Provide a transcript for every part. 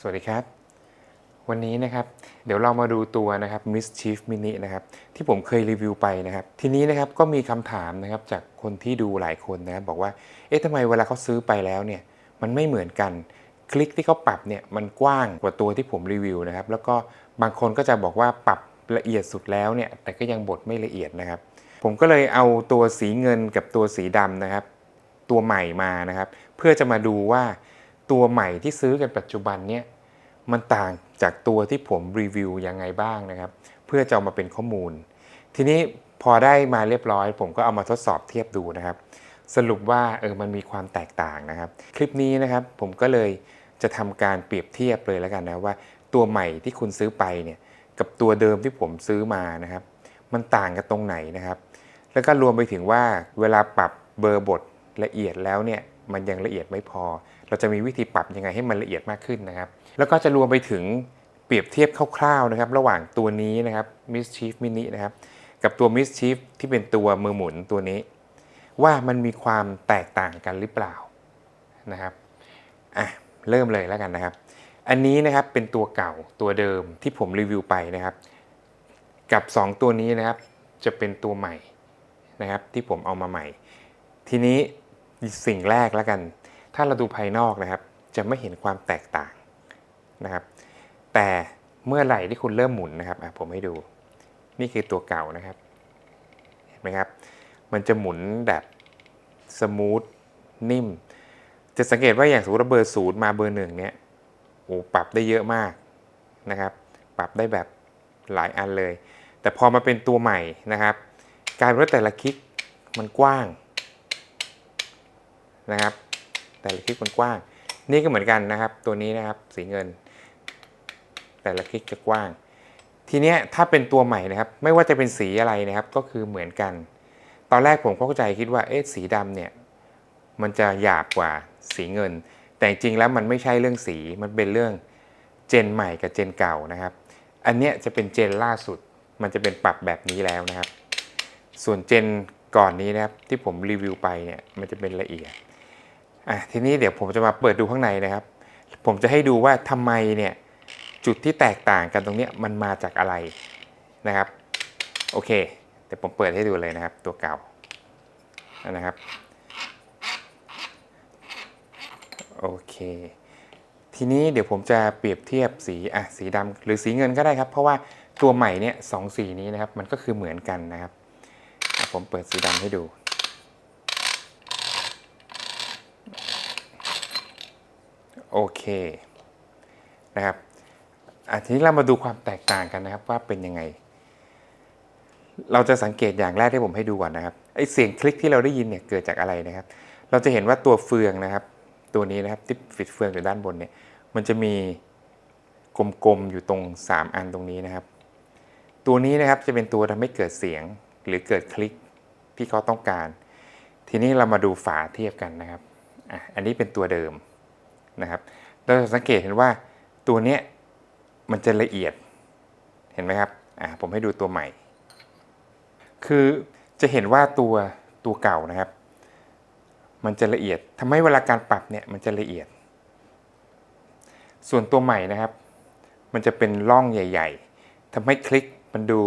สวัสดีครับ วันนี้นะครับเดี๋ยวเรามาดูตัวนะครับ Mischief Mini นะครับที่ผมเคยรีวิวไปนะครับ ทีนี้นะครับก็มีคำถามนะครับจากคนที่ดูหลายคนนะครับบอกว่าเอ๊ะทำไมเวลาเขาซื้อไปแล้วเนี่ยมันไม่เหมือนกัน คลิกที่เขาปรับเนี่ยมันกว้างกว่าตัวที่ผมรีวิวนะครับ แล้วก็บางคนก็จะบอกว่าปรับละเอียดสุดแล้วเนี่ยแต่ก็ยังบดไม่ละเอียดนะครับ ผมก็เลยเอาตัวสีเงินกับตัวสีดำนะครับ ตัวใหม่มานะครับ เพื่อจะมาดูว่า ตัวใหม่ที่ซื้อกันปัจจุบันเนี่ยมันต่างจากตัวที่ผมรีวิวยังไงบ้างนะครับ เพื่อจะเอามาเป็นข้อมูล ทีนี้พอได้มาเรียบร้อย ผมก็เอามาทดสอบเทียบดูนะครับ สรุปว่าเออมันมีความแตกต่างนะครับ คลิปนี้นะครับผมก็เลยจะทำการเปรียบเทียบเลยแล้วกันนะว่า ตัวใหม่ที่คุณซื้อไปเนี่ยกับตัวเดิมที่ผมซื้อมานะครับ มันต่างกันตรงไหนนะครับ แล้วก็รวมไปถึงว่าเวลาปรับเบอร์บทละเอียดแล้วเนี่ย มันยังละเอียดไม่พอ เราจะมีวิธีปรับยังไงให้มันละเอียดมากขึ้นนะครับ แล้วก็จะรวมไปถึงเปรียบเทียบคร่าวๆนะครับ ระหว่างตัวนี้นะครับ Mischief Mini นะครับ กับตัว Mischief ที่เป็นตัวมือหมุนตัวนี้ ว่ามันมีความแตกต่างกันหรือเปล่านะครับอะเริ่มเลยแล้วกันนะครับ อันนี้นะครับเป็นตัวเก่าตัวเดิมที่ผมรีวิวไปนะครับ กับ 2 ตัวนี้นะครับ จะเป็นตัวใหม่นะครับที่ผมเอามาใหม่ ทีนี้ สิ่งแรกแล้วกัน ถ้าเราดูภายนอกนะครับ จะไม่เห็นความแตกต่างนะครับ แต่เมื่อไหร่ที่คุณเริ่มหมุนนะครับผมให้ดู นี่คือตัวเก่านะครับ เห็นไหมครับ มันจะหมุนแบบสมูทนิ่ม จะสังเกตว่าอย่างสมมติว่าเบอร์ศูนย์มาเบอร์หนึ่งเนี่ยโอ้ปรับได้เยอะมากนะครับ ปรับได้แบบหลายอันเลย แต่พอมาเป็นตัวใหม่นะครับ การว่าแต่ละคลิกมันกว้าง นะครับ แต่ละคลิกมันกว้าง นี่ก็เหมือนกันนะครับ ตัวนี้นะครับสีเงิน แต่ละคลิกจะกว้าง ทีเนี้ยถ้าเป็นตัวใหม่นะครับ ไม่ว่าจะเป็นสีอะไรนะครับ ก็คือเหมือนกัน ตอนแรกผมเข้าใจคิดว่าเอ๊ะสีดำเนี่ยมันจะหยาบกว่าสีเงิน แต่จริงแล้วมันไม่ใช่เรื่องสีมันเป็นเรื่องเจนใหม่กับเจนเก่านะครับ อันเนี้ยจะเป็นเจนล่าสุด มันจะเป็นปรับแบบนี้แล้วนะครับ ส่วนเจนก่อนนี้นะครับที่ผมรีวิวไปเนี่ยมันจะเป็นละเอียด อะทีนี้เดี๋ยวผมจะมาเปิดดูข้างในนะครับ ผมจะให้ดูว่าทำไมเนี่ยจุดที่แตกต่างกันตรงนี้มันมาจากอะไรนะครับโอเคเดี๋ยวผมเปิดให้ดูเลยนะครับ ตัวเก่านะครับโอเค ทีนี้เดี๋ยวผมจะเปรียบเทียบสีอะสีดำหรือสีเงินก็ได้ครับ เพราะว่าตัวใหม่เนี่ยสองสีนี้นะครับ มันก็คือเหมือนกันนะครับ ผมเปิดสีดำให้ดู โอเคนะครับอะทีนี้เรามาดูความแตกต่างกันนะครับว่าเป็นยังไง เราจะสังเกตอย่างแรกที่ผมให้ดูก่อนนะครับไอเสียงคลิกที่เราได้ยินเนี่ยเกิดจากอะไรนะครับ เราจะเห็นว่าตัวเฟืองนะครับ ตัวนี้นะครับที่ฟิตเฟืองอยู่ด้านบนเนี่ยมันจะมีกลมๆอยู่ตรง 3 อันตรงนี้นะครับ ตัวนี้นะครับจะเป็นตัวทำให้เกิดเสียงหรือเกิดคลิกที่เขาต้องการ ทีนี้เรามาดูฝาเทียบกันนะครับออันนี้เป็นตัวเดิม นะครับเราจะสังเกตเห็นว่าตัวเนี้ยมันจะละเอียดเห็นไหมครับอะผมให้ดูตัวใหม่ คือจะเห็นว่าตัวตัวเก่านะครับ มันจะละเอียดทำให้เวลาการปรับเนี่ยมันจะละเอียด ส่วนตัวใหม่นะครับ มันจะเป็นร่องใหญ่ ๆทำให้คลิกมันดู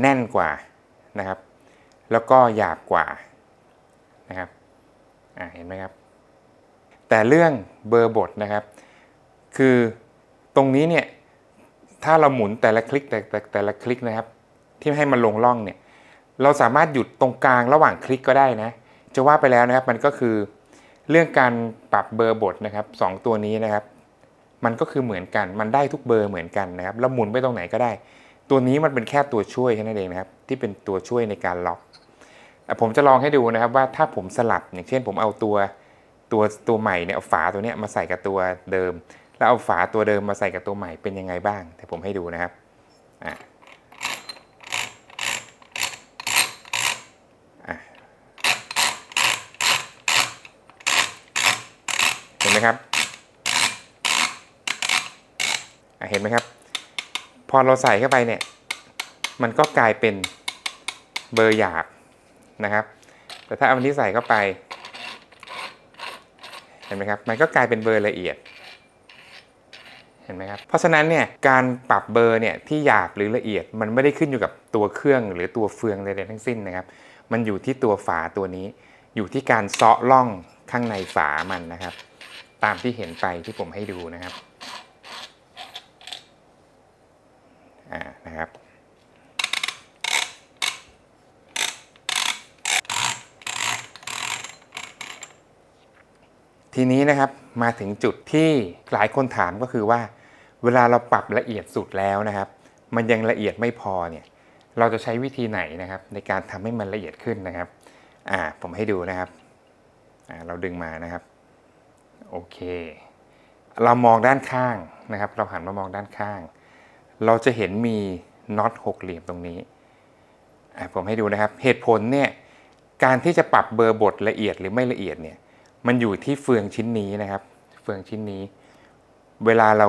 แน่นกว่านะครับ แล้วก็หยาบกว่านะครับอ่าเห็นไหมครับ แต่เรื่องเบอร์บทนะครับ คือตรงนี้เนี่ยถ้าเราหมุนแต่ละคลิกแต่แต่แต่ละคลิกนะครับ ที่ให้มันลงร่องเนี่ยเราสามารถหยุดตรงกลางระหว่างคลิกก็ได้นะ จะว่าไปแล้วนะครับมันก็คือเรื่องการปรับเบอร์บทนะครับสองตัวนี้นะครับ มันก็คือเหมือนกันมันได้ทุกเบอร์เหมือนกันนะครับแล้วหมุนไปตรงไหนก็ได้ ตัวนี้มันเป็นแค่ตัวช่วยแค่นั้นเองนะครับ ที่เป็นตัวช่วยในการล็อกผมจะลองให้ดูนะครับว่าถ้าผมสลับอย่างเช่น ผมเอาตัว ตัวตัวใหม่เนี่ยเอาฝาตัวเนี้ยมาใส่กับตัวเดิม แล้วเอาฝาตัวเดิมมาใส่กับตัวใหม่เป็นยังไงบ้างแต่ผมให้ดูนะครับอะเห็นไหมครับเห็นไหมครับ พอเราใส่เข้าไปเนี่ย มันก็กลายเป็นเบอร์หยาบนะครับ แต่ถ้าเอาอันนี้ใส่เข้าไป ห็นไหมครับ มันก็กลายเป็นเบอร์ละเอียด เห็นไหมครับ เพราะฉะนั้นเนี่ยการปรับเบอร์เนี่ยที่หยาบหรือละเอียด มันไม่ได้ขึ้นอยู่กับตัวเครื่องหรือตัวเฟืองใดๆทั้งสิ้นนะครับ มันอยู่ที่ตัวฝาตัวนี้ อยู่ที่การเซาะล่องข้างในฝามันนะครับ ตามที่เห็นไปที่ผมให้ดูนะครับ อ่านะครับ ทีนี้นะครับมาถึงจุดที่หลายคนถามก็คือว่า เวลาเราปรับละเอียดสุดแล้วนะครับ มันยังละเอียดไม่พอเนี่ยเราจะใช้วิธีไหนนะครับ ในการทำให้มันละเอียดขึ้นนะครับอ่าผมให้ดูนะครับอ่าเราดึงมานะครับโอเค เรามองด้านข้างนะครับ เราหันมามองด้านข้าง เราจะเห็นมีน็อตหกเหลี่ยมตรงนี้อะผมให้ดูนะครับเหตุผลเนี่ยการที่จะปรับเบอร์บทละเอียดหรือไม่ละเอียดเนี่ย มันอยู่ที่เฟืองชิ้นนี้นะครับ เฟืองชิ้นนี้ เวลาเรา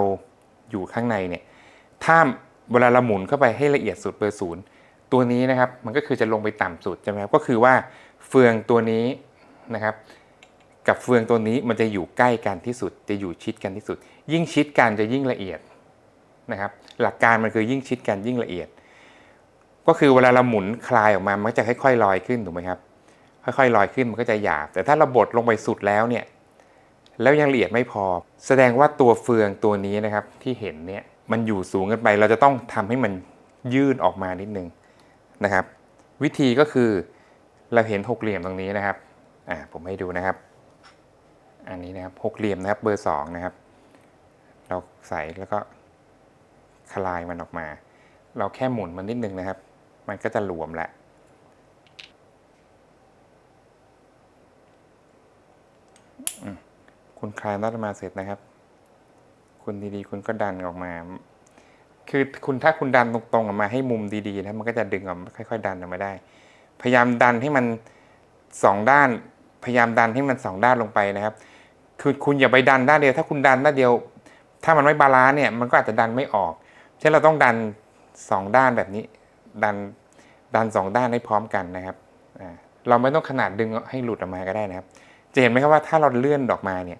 อยู่ข้างในเนี่ยถ้าเวลาเราหมุนเข้าไปให้ละเอียดสุดเบอร์ศูนย์ตัวนี้นะครับมันก็คือจะลงไปต่ำสุดใช่ไหมครับก็คือว่าเฟืองตัวนี้นะครับ กับเฟืองตัวนี้มันจะอยู่ใกล้กันที่สุด จะอยู่ชิดกันที่สุด ยิ่งชิดกันจะยิ่งละเอียดนะครับ หลักการมันคือยิ่งชิดกันยิ่งละเอียด ก็คือเวลาเราหมุนคลายออกมามันจะค่อยๆลอยขึ้นถูกไหมครับ ค่อยๆลอยขึ้นมันก็จะหยาบ แต่ถ้าเราบดลงไปสุดแล้วเนี่ยแล้วยังละเอียดไม่พอ แสดงว่าตัวเฟืองตัวนี้นะครับที่เห็นเนี่ยมันอยู่สูงเกินไป เราจะต้องทำให้มันยืดออกมานิดนึงนะครับ วิธีก็คือเราเห็นหกเหลี่ยมตรงนี้นะครับอ่าผมให้ดูนะครับ อันนี้นะครับหกเหลี่ยมนะครับเบอร์สองนะครับ เราใส่แล้วก็คลายมันออกมา เราแค่หมุนมันนิดนึงนะครับ มันก็จะหลวมแล้ว คุณคลายน็อตมาเสร็จนะครับ คุณดีๆ คุณก็ดันออกมา คือคุณถ้าคุณดันตรงๆออกมาให้มุมดีๆนะมันก็จะดึงออกมาค่อย ๆ ดันออกมาได้ พยายามดันให้มันสองด้าน พยายามดันให้มันสองด้านลงไปนะครับ คือคุณอย่าไปดันด้านเดียว ถ้าคุณดันด้านเดียว ถ้ามันไม่บาลานซ์เนี่ย มันก็อาจจะดันไม่ออกเช่นเราต้องดันสองด้านแบบนี้ ดันดันสองด้านให้พร้อมกันนะครับ เราไม่ต้องขนาดดึงให้หลุดออกมาก็ได้นะครับ จะเห็นไหมครับว่าถ้าเราเลื่อนออกมาเนี่ย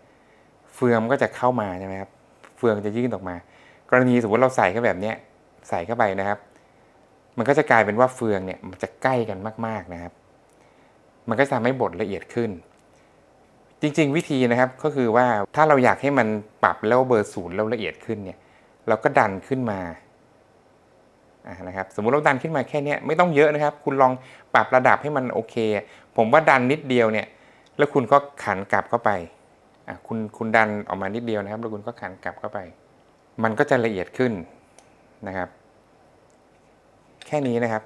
เฟืองก็จะเข้ามาใช่ไหมครับ เฟืองจะยื่นออกมา กรณีสมมติเราใส่เข้าแบบเนี้ยใส่เข้าไปนะครับ มันก็จะกลายเป็นว่าเฟืองเนี่ยมันจะใกล้กันมาก ๆนะครับ มันก็จะทำให้บดละเอียดขึ้น จริงๆ วิธีนะครับก็คือว่าถ้าเราอยากให้มันปรับแล้วเบอร์ศูนย์แล้วละเอียดขึ้นเนี่ย เราก็ดันขึ้นมานะครับสมมุติเราดันขึ้นมาแค่นี้ไม่ต้องเยอะนะครับ คุณลองปรับระดับให้มันโอเค ผมว่าดันนิดเดียวเนี่ย แล้วคุณก็ขันกลับเข้าไปคุณคุณดันออกมานิดเดียวนะครับ แล้วคุณก็ขันกลับเข้าไป มันก็จะละเอียดขึ้นนะครับ แค่นี้นะครับ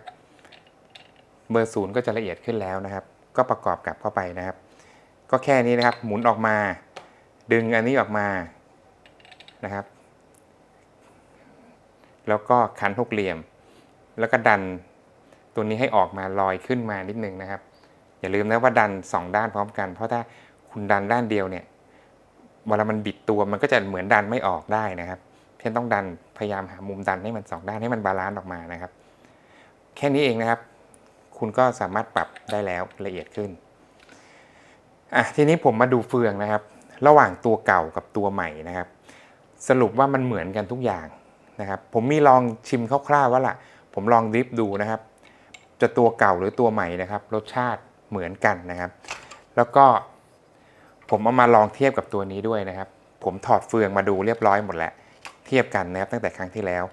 เบอร์ศูนย์ก็จะละเอียดขึ้นแล้วนะครับ ก็ประกอบกลับเข้าไปนะครับ ก็แค่นี้นะครับ หมุนออกมา ดึงอันนี้ออกมานะครับ แล้วก็ขันหกเหลี่ยม แล้วก็ดันตัวนี้ให้ออกมาลอยขึ้นมานิดนึงนะครับ อย่าลืมนะว่าดันสองด้านพร้อมกัน เพราะถ้าคุณดันด้านเดียวเนี่ยเวลามันบิดตัวมันก็จะเหมือนดันไม่ออกได้นะครับเช่นต้องดันพยายามหามุมดันให้มันสองด้านให้มันบาลานซ์ออกมานะครับ แค่นี้เองนะครับ คุณก็สามารถปรับได้แล้วละเอียดขึ้นอะทีนี้ผมมาดูเฟืองนะครับ ระหว่างตัวเก่ากับตัวใหม่นะครับ สรุปว่ามันเหมือนกันทุกอย่างนะครับ ผมมีลองชิมคร่าวๆว่าล่ะ ผมลองดริฟดูนะครับ จะตัวเก่าหรือตัวใหม่นะครับ รสชาติ เหมือนกันนะครับ แล้วก็ผมเอามาลองเทียบกับตัวนี้ด้วยนะครับ ผมถอดเฟืองมาดูเรียบร้อยหมดแล้ว เทียบกันนะครับตั้งแต่ครั้งที่แล้ว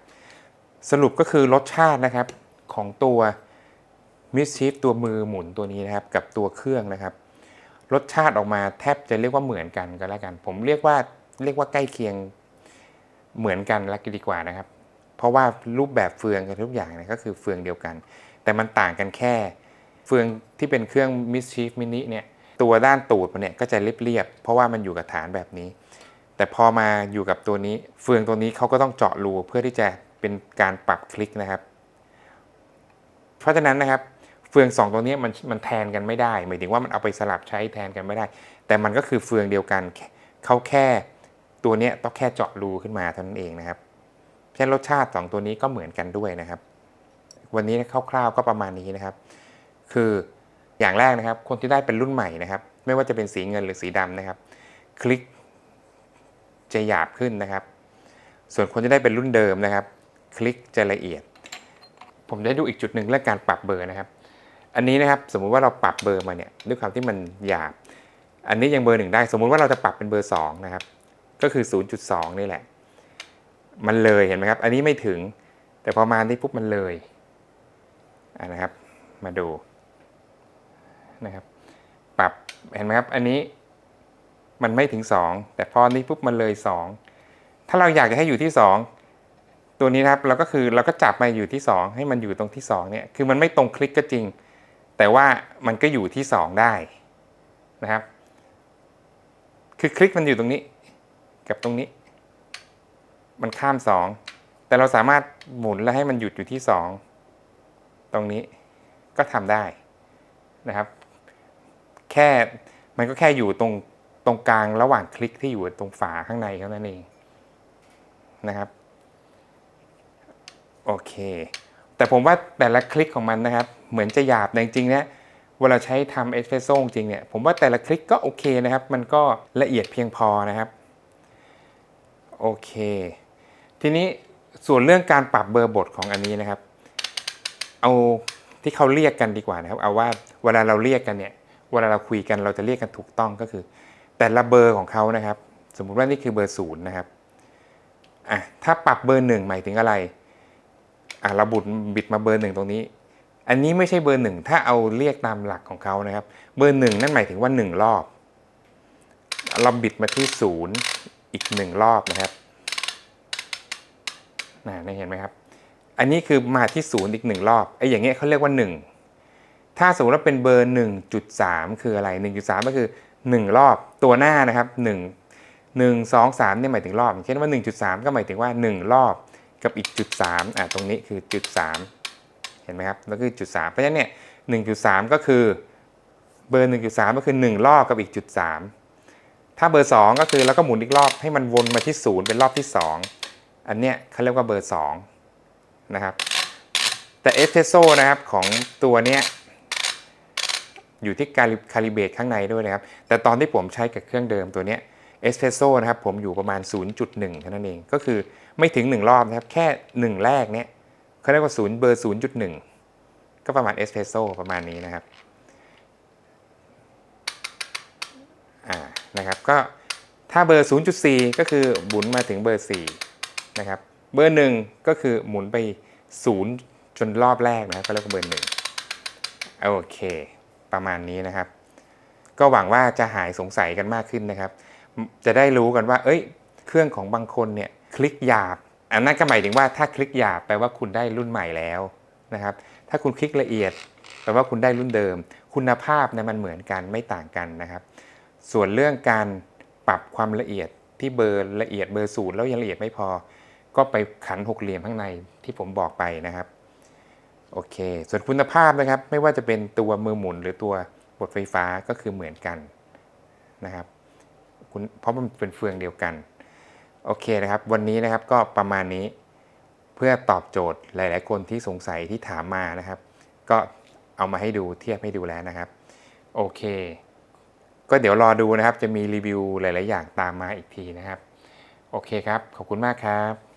สรุปก็คือรสชาตินะครับของตัวมิสชีฟตัวมือหมุนตัวนี้นะครับกับตัวเครื่องนะครับ รสชาติออกมาแทบจะเรียกว่าเหมือนกันก็แล้วกัน ผมเรียกว่าเรียกว่าใกล้เคียงเหมือนกันละดีกว่านะครับ เพราะว่ารูปแบบเฟืองกับทุกอย่างเนี่ยก็คือเฟืองเดียวกัน แต่มันต่างกันแค่ เฟืองที่เป็นเครื่อง Mischief Mini เนี่ยตัวด้านตูดมันเนี่ยก็จะเรียบๆเพราะว่ามันอยู่กับฐานแบบนี้ แต่พอมาอยู่กับตัวนี้เฟืองตัวนี้เขาก็ต้องเจาะรูเพื่อที่จะเป็นการปรับคลิกนะครับ เพราะฉะนั้นนะครับเฟืองสองตัวนี้มันมันแทนกันไม่ได้ หมายถึงว่ามันเอาไปสลับใช้แทนกันไม่ได้ แต่มันก็คือเฟืองเดียวกันเขาแค่ตัวนี้ต้องแค่เจาะรูขึ้นมาเท่านั้นเองนะครับเช่นรสชาติสองตัวนี้ก็เหมือนกันด้วยนะครับ วันนี้คร่าวๆก็ประมาณนี้นะครับ คืออย่างแรกนะครับ คนที่ได้เป็นรุ่นใหม่นะครับ ไม่ว่าจะเป็นสีเงินหรือสีดำนะครับ คลิกจะหยาบขึ้นนะครับ ส่วนคนที่ได้เป็นรุ่นเดิมนะครับ คลิกจะละเอียด ผมได้ดูอีกจุดหนึ่งเรื่องการปรับเบอร์นะครับ อันนี้นะครับสมมุติว่าเราปรับเบอร์มาเนี่ยด้วยความที่มันหยาบ อันนี้ยังเบอร์หนึ่งได้ สมมุติว่าเราจะปรับเป็นเบอร์สองนะครับ ก็คือ 0.2 นี่แหละ มันเลยเห็นไหมครับ อันนี้ไม่ถึง แต่พอมาที่ปุ๊บมันเลยอะนะครับ มาดู นะครับ ปรับเห็นไหมครับ อันนี้มันไม่ถึง 2 แต่พอนี้ปุ๊บมันเลย 2 ถ้าเราอยากจะให้อยู่ที่ 2 ตัวนี้นะครับเราก็คือเราก็จับมาอยู่ที่ 2 ให้มันอยู่ตรงที่ 2 เนี่ยคือมันไม่ตรงคลิกก็จริง แต่ว่ามันก็อยู่ที่ 2 ได้นะครับ คือคลิกมันอยู่ตรงนี้ กับตรงนี้ มันข้าม 2 แต่เราสามารถหมุนแล้วให้มันหยุดอยู่ที่ 2 ตรงนี้ก็ทำได้นะครับ แค่มันก็แค่อยู่ตรงตรงกลางระหว่างคลิกที่อยู่ตรงฝาข้างในเท่านั้นเองนะครับโอเค แต่ผมว่าแต่ละคลิกของมันนะครับ เหมือนจะหยาบแต่จริงๆนะเวลาใช้ทำเอสเฟรสโซ่จริงเนี่ยผมว่าแต่ละคลิกก็โอเคนะครับ มันก็ละเอียดเพียงพอนะครับโอเค ทีนี้ส่วนเรื่องการปรับเบอร์บทของอันนี้นะครับ เอาที่เขาเรียกกันดีกว่านะครับ เอาว่าเวลาเราเรียกกันเนี่ย เวลาเราคุยกันเราจะเรียกกันถูกต้องก็คือ แต่ละเบอร์ของเขานะครับ สมมุติว่านี่คือเบอร์ศูนย์นะครับอะถ้าปรับเบอร์หนึ่งหมายถึงอะไรอะเราบุดบิดมาเบอร์หนึ่งตรงนี้ อันนี้ไม่ใช่เบอร์หนึ่งถ้าเอาเรียกตามหลักของเขานะครับ เบอร์หนึ่งนั่นหมายถึงว่าหนึ่งรอบ เราบิดมาที่ศูนย์อีกหนึ่งรอบนะครับนะนี่เห็นไหมครับ อันนี้คือมาที่ศูนย์อีกหนึ่งรอบไอ้อย่างเงี้ยเขาเรียกว่าหนึ่ง ถ้าสมมติว่าเป็นเบอร์ 1.3 คืออะไร 1.3 ก็คือ 1 รอบตัวหน้านะครับ 1 1 2 3เนี่ยหมายถึงรอบอย่างเช่นว่า 1.3 ก็หมายถึงว่า 1 รอบกับอีกจุด3อะตรงนี้คือจุด3เห็นไหมครับแล้วคือจุด3เพราะฉะนั้นเนี่ย 1.3 ก็คือเบอร์ 1.3 ก็คือ 1 รอบกับอีกจุด3ถ้าเบอร์ 2 ก็คือเราก็หมุนอีกรอบให้มันวนมาที่ 0 เป็นรอบที่ 2 อันเนี้ยเขาเรียกว่าเบอร์ 2 นะครับ แต่เอสเ e รสโซนะครับของตัวเนี้ย อยู่ที่การคาลิเบตข้างในด้วยนะครับ แต่ตอนที่ผมใช้กับเครื่องเดิมตัวนี้เอสเพรสโซ่นะครับผมอยู่ประมาณ 0.1เท่านั้นเอง ก็คือไม่ถึง 1 รอบนะครับ แค่ 1 แรกเนี้ยเขาเรียกว่า0เบอร์ 0.1 ก็ประมาณเอสเพรสโซ่ประมาณนี้นะครับอ่านะครับก็ถ้าเบอร์ 0.4 ก็คือหมุนมาถึงเบอร์ 4 นะครับ เบอร์ 1 ก็คือหมุนไป 0 จนรอบแรกนะครับก็เรียกว่าเบอร์ 1 โอเค ประมาณนี้นะครับ ก็หวังว่าจะหายสงสัยกันมากขึ้นนะครับ จะได้รู้กันว่า เอ้ย เครื่องของบางคนเนี่ยคลิกหยาบ อันนั้นก็หมายถึงว่าถ้าคลิกหยาบแปลว่าคุณได้รุ่นใหม่แล้วนะครับ ถ้าคุณคลิกละเอียดแปลว่าคุณได้รุ่นเดิม คุณภาพเนี่ยมันเหมือนกันไม่ต่างกันนะครับ ส่วนเรื่องการปรับความละเอียดที่เบอร์ละเอียดเบอร์ศูนย์แล้วยังละเอียดไม่พอ ก็ไปขันหกเหลี่ยมข้างในที่ผมบอกไปนะครับ โอเค ส่วนคุณภาพนะครับ ไม่ว่าจะเป็นตัวมือหมุนหรือตัวบทไฟฟ้าก็คือเหมือนกันนะครับคุณเพราะมันเป็นเฟืองเดียวกัน โอเคนะครับ วันนี้นะครับก็ประมาณนี้เพื่อตอบโจทย์หลาย ๆ คนที่สงสัยที่ถามมานะครับ ก็เอามาให้ดูเทียบให้ดูแล้วนะครับ โอเค ก็เดี๋ยวรอดูนะครับ จะมีรีวิวหลาย ๆ อย่างตามมาอีกทีนะครับ โอเคครับ ขอบคุณมากครับ